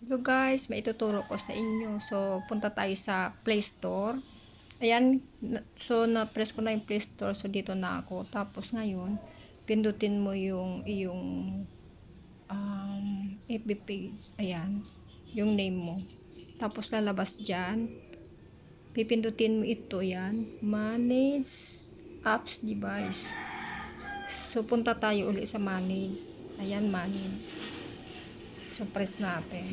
Hello guys, may ituturo ko sa inyo. So, punta tayo sa Play Store. Ayan, so na-press ko na yung Play Store. So, dito na ako. Tapos ngayon, pindutin mo yung yung um, FB page. Ayan, yung name mo. Tapos lalabas dyan. Pipindutin mo ito, yan. Manage apps device. So, punta tayo uli sa manage. Ayan, manage. So, press natin.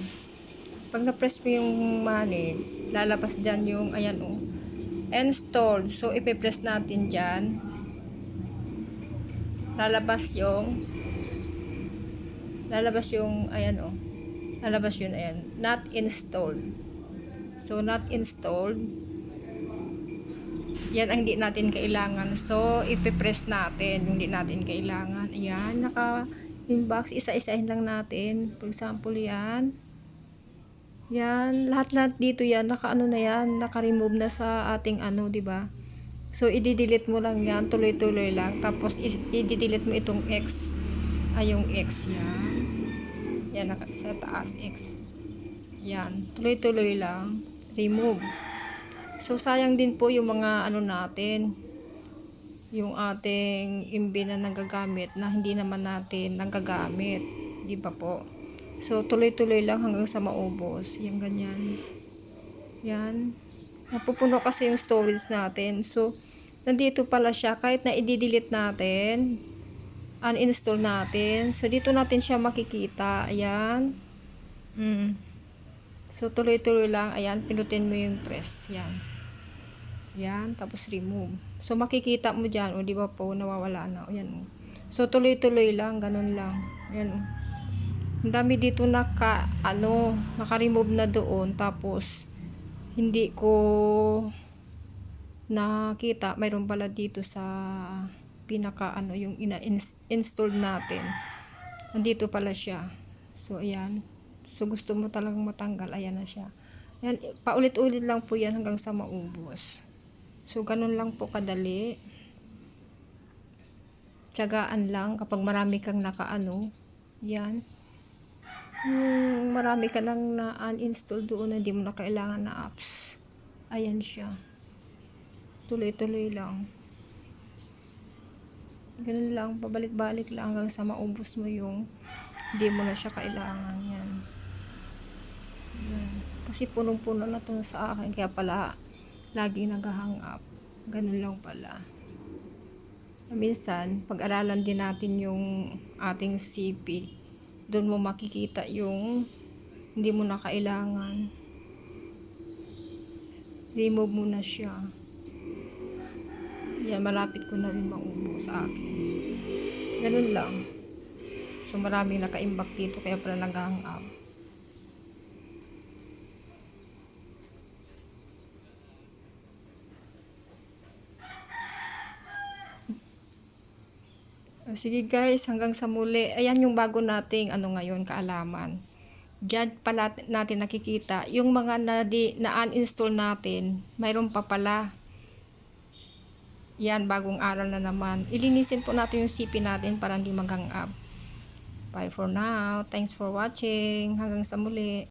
Pag na-press mo yung manage, lalabas dyan yung, ayan o, installed. So, ipipress natin dyan. Lalabas yung, lalabas yung, ayan o, lalabas yun, ayan, not installed. So, not installed. Yan ang hindi natin kailangan. So, ipipress natin yung hindi natin kailangan. Ayan, naka inbox, isa-isahin lang natin. For example, yan. Yan, lahat-lahat dito yan, naka-ano na yan, naka-remove na sa ating ano, di ba? So, i-delete mo lang yan, tuloy-tuloy lang. Tapos, i-delete mo itong X. Ay, yung X, yan. Yan, naka, sa taas, X. Yan, tuloy-tuloy lang. Remove. So, sayang din po yung mga ano natin, yung ating imbi na nagagamit na hindi naman natin nagagamit. Di ba po? So, tuloy-tuloy lang hanggang sa maubos. Yan, ganyan. Yan. Napupuno kasi yung storage natin. So, nandito pala siya. Kahit na i-delete natin, uninstall natin. So, dito natin siya makikita. Ayan. Mm. So, tuloy-tuloy lang. Ayan, pinutin mo yung press. Yan. Yan, tapos remove. So, makikita mo dyan, o di ba po, nawawala na. O, yan, o. So, tuloy-tuloy lang, ganun lang. Yan, o. Ang dami dito naka, ano, naka-remove na doon. Tapos, hindi ko nakita. Mayroon pala dito sa pinaka, ano, yung ina-install natin. Nandito pala siya. So, ayan. So, gusto mo talagang matanggal. Ayan na siya. Ayan, paulit-ulit lang po yan hanggang sa maubos. So, ganun lang po kadali. Tiyagaan lang kapag marami kang nakaano. Yan. Yung marami ka lang na uninstall doon na hindi mo na kailangan na apps. Ayan siya. Tuloy-tuloy lang. Ganun lang, pabalik-balik lang hanggang sa maubos mo yung hindi mo na siya kailangan. Yan. Yan. Kasi punong-puno na to sa akin. Kaya pala, lagi naghahang up. Ganun lang pala. Minsan, pag-aralan din natin yung ating CP. Doon mo makikita yung hindi mo na kailangan. Remove mo na siya. Yan, malapit ko na rin maubo sa akin. Ganun lang. So, maraming naka-imbak dito kaya pala naghahang up. O, Sige guys, hanggang sa muli. Ayan yung bago nating ano ngayon, kaalaman. Diyan pala natin nakikita, yung mga na, di, na uninstall natin, mayroon pa pala. Yan, bagong aral na naman. Ilinisin po natin yung CP natin para hindi maghang up. Bye for now. Thanks for watching. Hanggang sa muli.